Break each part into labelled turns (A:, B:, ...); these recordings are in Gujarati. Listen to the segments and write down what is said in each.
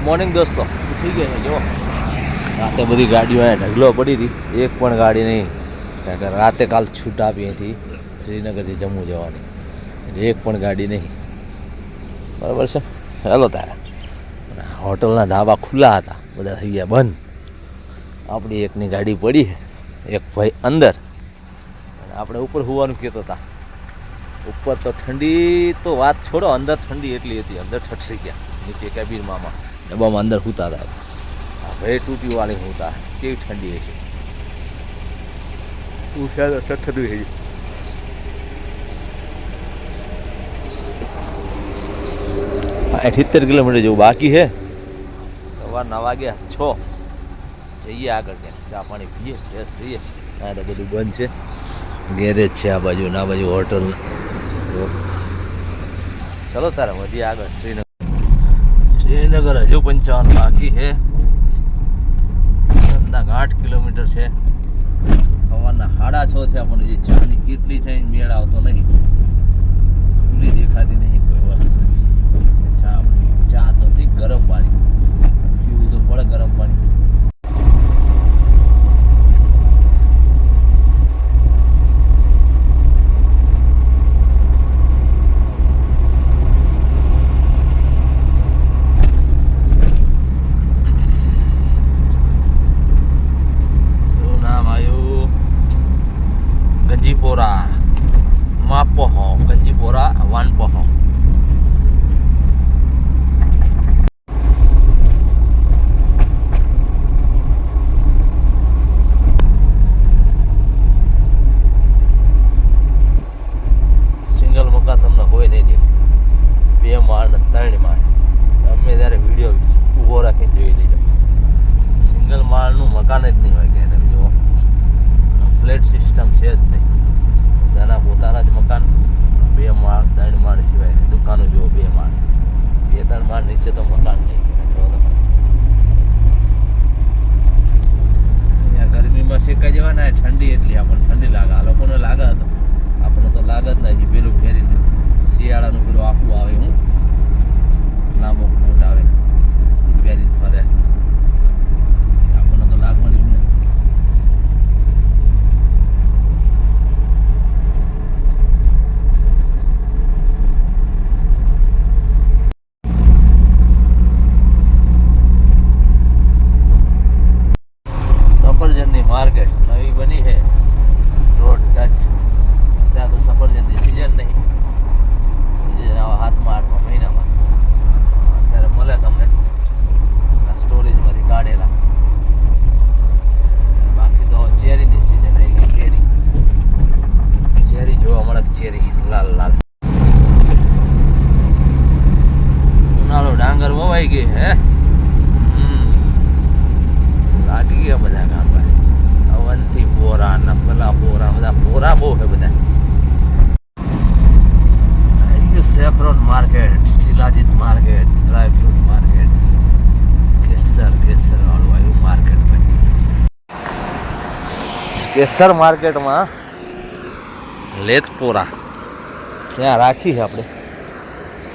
A: ગુડ મોર્નિંગ દોસ્તો. ઠીક છે જો રાતે બધી ગાડીઓ અહીંયા ઢગલો પડી હતી. એક પણ ગાડી નહીં. કારણ કે રાતે કાલ છૂટ આપી હતી. શ્રીનગરથી જમ્મુ જવાની. એટલે એક પણ ગાડી નહીં. બરાબર છે? ચાલો તારે. હોટલના ધાબા ખુલ્લા હતા. બધા થઈ ગયા બંધ. આપણી એકની ગાડી પડી એક ભાઈ અંદર. અને આપણે ઉપર હોવાનું કહેતો હતા ઉપર તો ઠંડી તો વાત છોડો. અંદર ઠંડી એટલી હતી. અંદર ઠઠરી ગયા નીચે કેબિનમાં ડબ્બામાં અંદર સૂતા હતા. ભાઈ ટૂટી વાળી સૂતા કેવી ઠંડી હશે. ઉઠ્યા તો ઠઠરું હશે. અઠ્યોતેર કિલોમીટર જેવું બાકી છે. સવારના વાગ્યા છ. જઈએ આગળ ત્યાં ચા પાણી પીએ ફ્રેશ થઈએ. આ તો બધું બંધ છે. ગેરેજ છે આ બાજુ ના બાજુ હોટલ ચલો તારે વધીએ આગળ. શ્રીનગર. શ્રીનગર હજુ પંચાવન બાકી છે. અંદાજ આઠ કિલોમીટર છે. સવારના સાડા છ થયા પણ જે ચાની કેટલી છે મેળ આવતો નહીં. ખુલ્લી દેખાતી નહીં કોઈ વસ્તુ. ઉનાળો ડાંગર વવાઈ ગઈ હે? લાગી ગયા બધા કામ અવંતી પોરા ને પેલા બોરા બધા પોરા બહુ છે બધા. Saffron market, shilajit market, dry fruit market. કેસર કેસર વાળું આવ્યું માર્કેટ ભાઈ કેસર માર્કેટમાં લેતપોરા ત્યાં રાખી છે આપણે.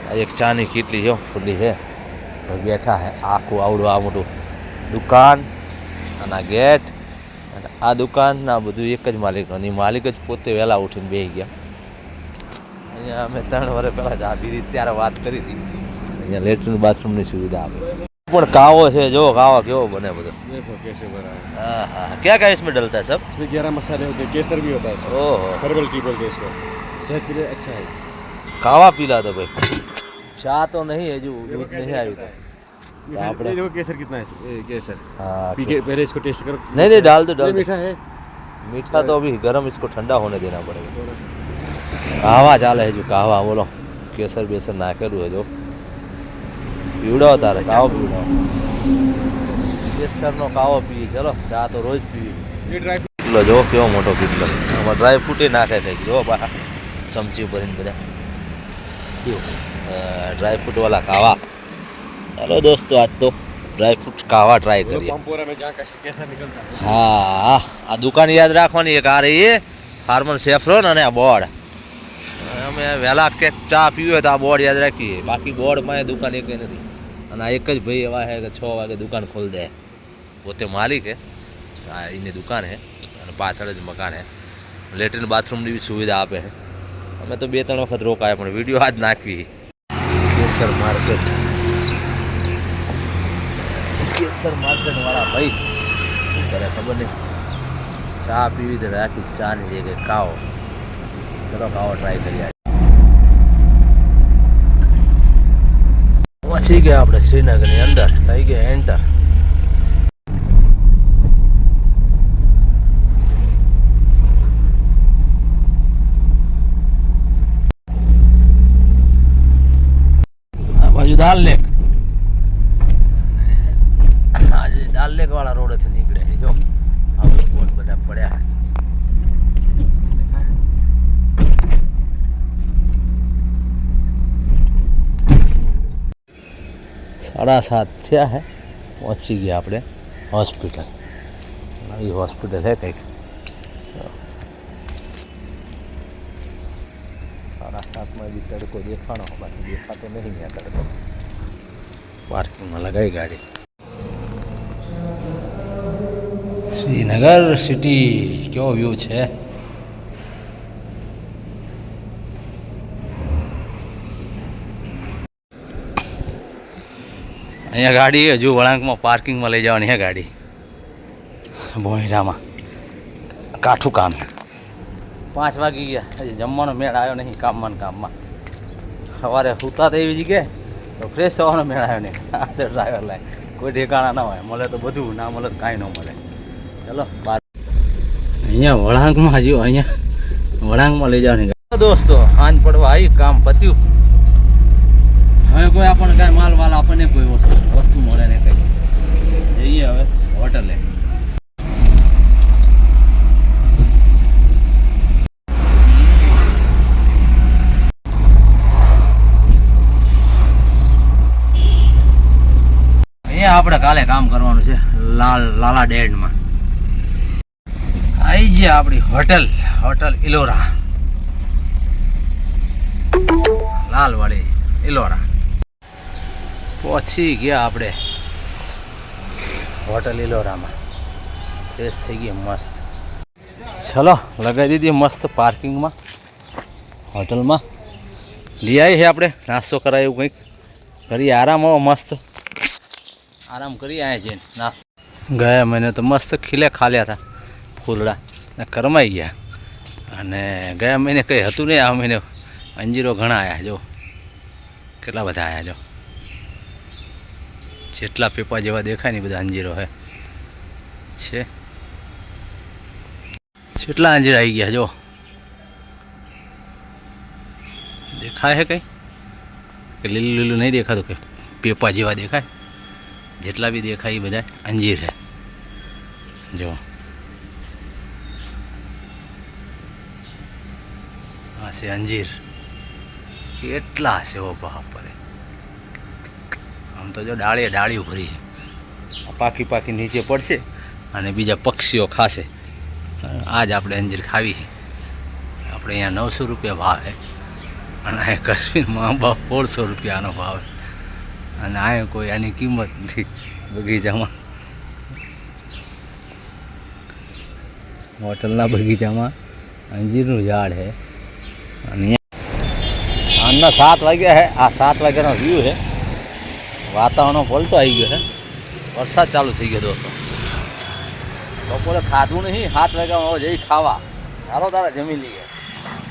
A: આ એક ચાની કીટલી છે ખુલ્લી છે. બેઠા છે, આખું આવડું આ મોટું દુકાન અને આ ગેટ. અને આ દુકાન ના બધું એક જ માલિક, અને માલિક જ પોતે વહેલા ઉઠીને બેસી ગયા. અહીંયા અમે ત્રણ વર્ષ પહેલાં જ આવી રીતે ત્યારે વાત કરી હતી. અહીંયા લેટ્રિન બાથરૂમની સુવિધા આપે પણ કાવો છે જો કાવો કેવો બને બધો
B: देखो कैसे बना है
A: હા હા क्या क्या इसमें डलता है सब
B: इसमें ग्यारह मसाले होते हैं केसर भी होता है इसमें
A: ओहो
B: हर्बल टी बोलते हैं इसको सेहत के लिए अच्छा है
A: કાવા પીલા દો ભાઈ ચા તો નહીં હજુ
B: देखो
A: દૂધ
B: कैसे
A: નહીં આવ્યું
B: होता
A: તો
B: है। ये
A: આપણે-
B: फिर- ये देखो केसर कितना है इसमें, ये केसर
A: हाँ
B: पी के पहले इसको टेस्ट करो
A: नहीं, नहीं, डाल दो, डाल
B: ये
A: दो।
B: मीठा है
A: मीठा तो अभी गर्म इसको ठंडा होने देना पड़ेगा
B: थोड़ा सा
A: કાવા ચાલે હજુ કાવા બોલો કેસર બેસર નાખેલું હજુ પીવડાવો તારે કાવો પીવડાવો. કેસરનો કાવો પીવી ચલો ચા તો રોજ પીવી. કેટલો જો કેવો મોટો કેટલો આમાં ડ્રાય ફ્રૂટે નાખે કંઈક જો બા ચમચી ભરીને બધા. ડ્રાય ફ્રૂટ વાળા કાવા ચાલો દોસ્તો આજ તો ડ્રાય ફ્રૂટ કાવા ટ્રાય કરીએ. હા આ દુકાન યાદ રાખવાની એક આ રહી ફાર્મર સેફરોન અને આ બોર્ડ. અમે વહેલા કે ચા પીવી હોય તો આ બોર્ડ યાદ રાખીએ. બાકી બોર્ડમાં દુકાન એક નથી. અને આ એક જ ભાઈ એવા છે કે છ વાગે દુકાન ખોલી દે. પોતે માલિક હે. આ એની દુકાન હે. અને પાછળ જ મકાન હે. લેટ્રિન બાથરૂમની બી સુવિધા આપે છે અમે તો બે ત્રણ વખત રોકાયા, પણ વીડિયો આજ નાખવી. કેસર માર્કેટ. કેસર માર્કેટ વાળા ભાઈ. શું કરે ખબર નહીં. ચા પીવી તો રાખી ચાની જગ્યાએ કાવો ચલો કાવો ટ્રાય કરીએ. પહોંચી ગયા આપણે શ્રીનગરની અંદર. થઈ ગયા એન્ટર બાજુ દાલ લેક. આજે દાલ લેક વાળા રોડેથી નીકળે જો. આ બોટ બધા પડ્યા. સાડા સાત થયા હે, પહોંચી ગયા આપણે હોસ્પિટલ. નવી હોસ્પિટલ હે કંઈક. સાડા સાતમાં બી તડકો દેખાણો, બાકી દેખાતો નહીં ત્યાં તડકો. પાર્કિંગમાં લગાવી ગાડી. શ્રીનગર સિટી, કેવો વ્યૂ છે? અહીંયા ગાડી હજુ વળાંકમાં પાર્કિંગમાં લઈ જવાની હે ગાડી. બોઈરામાં કાઠું કામ પાંચ વાગી ગયા. હજી જમવાનો મેળ આવ્યો નહીં કામમાં કામમાં. સવારે સૂતા તો એવી જગ્યાએ, તો ફ્રેશ થવાનો મેળ આવ્યો નહીં. આ ડ્રાઈવર લાય કોઈ ઠેકાણા ના હોય. મળે તો બધું, ના મળે તો કાંઈ ન મળે. ચલો, બાર. અહીંયા વળાંકમાં હજુ અહીંયા વળાંકમાં લઈ જવાની દોસ્તો, આંજ પડવા આવી, કામ પત્યું. હવે કોઈ આપણને કાંઈ માલ વાલ આપણને કોઈ વસ્તુ વસ્તુ મળે ને કંઈ. જઈએ હવે, હોટલે. આપણે કાલે કામ કરવાનું છે, લાલ, લાલા ડેડમાં. આવી ગયા આપણી હોટલ હોટલ ઇલોરા. લાલવાળી ઇલોરા. પહોંચી ગયા આપણે. હોટલ ઇલોરામાં. ફ્રેશ થઈ ગઈ, મસ્ત. ચલો, લગાવી દીધી મસ્ત પાર્કિંગમાં. હોટલમાં. લઈ આવી છે આપણે. નાસ્તો કરાયું કંઈક. કરીએ આરામ આવો મસ્ત. આરામ કરી આવ્યા છે નાસ્તો. ગયા મહિને તો મસ્ત ખીલે ખાલ્યા હતા ફૂલડા. ને કરમાઈ ગયા. અને ગયા મહિને કંઈ હતું નહીં, આ મહિને અંજીરો ઘણા આવ્યા જો. કેટલા બધા આવ્યા જો. જેટલા પેપા જેવા દેખાય ને એ બધા અંજીરો હે. છે. કેટલા અંજીર આવી ગયા, જો. દેખાય છે કંઈ? કે લીલું લીલું નહીં દેખાતું કે પેપા જેવા દેખાય? જેટલા બી દેખાય એ બધા અંજીર છે જો. આ છે અંજીર. કેટલા છે ઓ બાપરે. આમ તો જો ડાળીએ ડાળીઓ ભરી પાકી પાકી નીચે પડશે અને બીજા પક્ષીઓ ખાશે. આજ આપણે અંજીર ખાવી. આપણે અહીંયા નવસો રૂપિયા ભાવ અને અહીં કાશ્મીરમાં ભાવ સોળસો રૂપિયાનો ભાવ. અને અહીંયા કોઈ આની કિંમત નથી બગીચામાં. હોટલના બગીચામાં અંજીરનું ઝાડ છે. અને સાંજના સાત વાગ્યા છે. આ સાત વાગ્યાનો વ્યૂ છે. વાતાવરણ પલટો આવી ગયો છે. વરસાદ ચાલુ થઈ ગયો દોસ્તો. બપોરે ખાધું નહીં વાગ્યામાં હવે જઈ ખાવા. તારો તારા જમી લઈએ.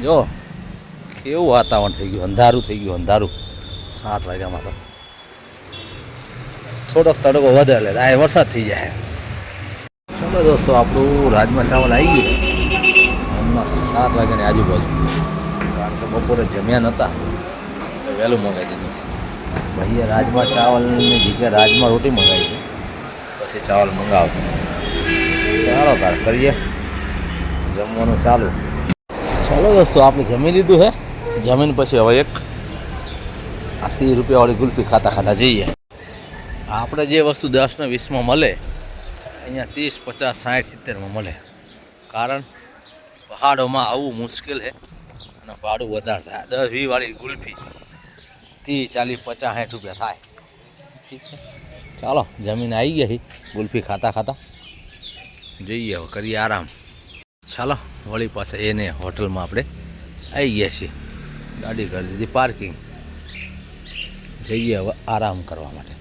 A: જો, કેવું વાતાવરણ થઈ ગયું, અંધારું થઈ ગયું, અંધારું. સાત વાગ્યામાં તો. થોડોક તડકો વધે એટલે આ વરસાદ થઈ જાય. ચલો દોસ્તો, આપણું રાજમા ચાવલ આવી ગયું. હમણાં સાત વાગ્યાની આજુબાજુ. કારણ કે બપોરે જમ્યા નહોતા વહેલું મંગાવી દીધું. ભાઈએ રાજમા ચાવલની જગ્યાએ રાજમા રોટી મંગાવી છે. પછી ચાવલ મંગાવશે. ચાલો તાર કરીએ. જમવાનું ચાલુ. ચાલો દોસ્તો, આપણે જમી લીધું છે જમીન પછી હવે એક આ ત્રીસ રૂપિયાવાળી ગુલ્ફી ખાતા ખાતા જઈએ. આપણે જે વસ્તુ દસ ને વીસમાં મળે, અહીંયા ત્રીસ, પચાસ, સાઠ સિત્તેરમાં મળે. કારણ પહાડોમાં આવવું મુશ્કેલ છે અને ભાડું વધારે થાય. દસ, વીસ વાળી ગુલ્ફી ત્રીસ ચાલીસ પચાસ સાઠ રૂપિયા થાય. ઠીક છે. ચાલો, જમીન આવી છે ગુલ્ફી ખાતા ખાતા. જઈએ હવે, કરીએ આરામ. ચાલો, વળી પાસે એને હોટલમાં આપણે આવી ગયા છીએ. ગાડી કરી દીધી, પાર્કિંગ. જઈએ હવે આરામ કરવા માટે.